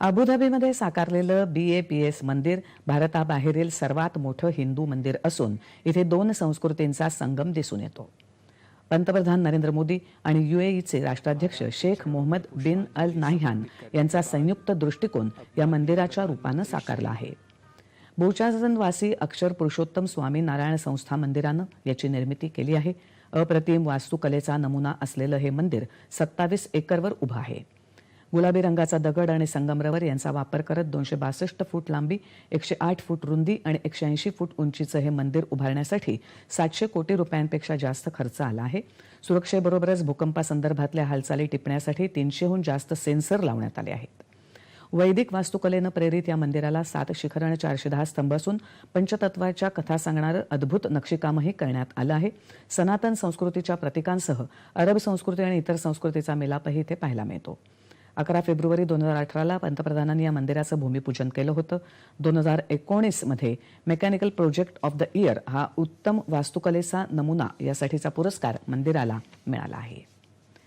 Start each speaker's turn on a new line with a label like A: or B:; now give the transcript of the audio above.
A: अबुधाबीमध्ये साकारलेलं B A P S मंदिर भारताबाहेरील सर्वात मोठं हिंदू मंदिर असून इथे दोन संस्कृतींचा संगम दिसून येतो. पंतप्रधान नरेंद्र मोदी आणि युएईचे राष्ट्राध्यक्ष Sheikh Mohammed bin Al Nahyan यांचा संयुक्त दृष्टिकोन या मंदिराच्या रूपानं साकारला आहे. बोचासनवासी अक्षर पुरुषोत्तम स्वामी नारायण संस्था मंदिरानं याची निर्मिती केली आहे. अप्रतिम वास्तुकलेचा नमुना असलेलं हे मंदिर सत्तावीस एकरवर उभं आहे. गुलाबी रंगाचा दगड आणि संगमरवर यांचा वापर करत दोनशे बासष्ट फूट लांबी एकशे आठ फूट रुंदी आणि एकशे ऐंशी फूट उंचीचं हे मंदिर उभारण्यासाठी सातशे कोटी रुपयांपेक्षा जास्त खर्च आला आहे. सुरक्षेबरोबरच भूकंपासंदर्भातल्या हालचाली टिपण्यासाठी तीनशेहून जास्त सेन्सर लावण्यात आले आहेत. वैदिक वास्तुकलेनं प्रेरित या मंदिराला सात शिखर आणि चारशे दहा स्तंभ असून पंचतत्वाच्या कथा सांगणारं अद्भुत नक्षीकामही करण्यात आलं आहे. सनातन संस्कृतीच्या प्रतीकांसह अरब संस्कृती आणि इतर संस्कृतीचा मिलापही इथे पाहायला मिळतो. अकरा फेब्रुवारी दोन हजार अठराला पंतप्रधानांनी या मंदिराचं भूमिपूजन केलं होतं. दोन हजार एकोणीसमध्ये mechanical project of the year हा उत्तम वास्तुकलेचा नमुना यासाठीचा पुरस्कार मंदिराला मिळाला आहे.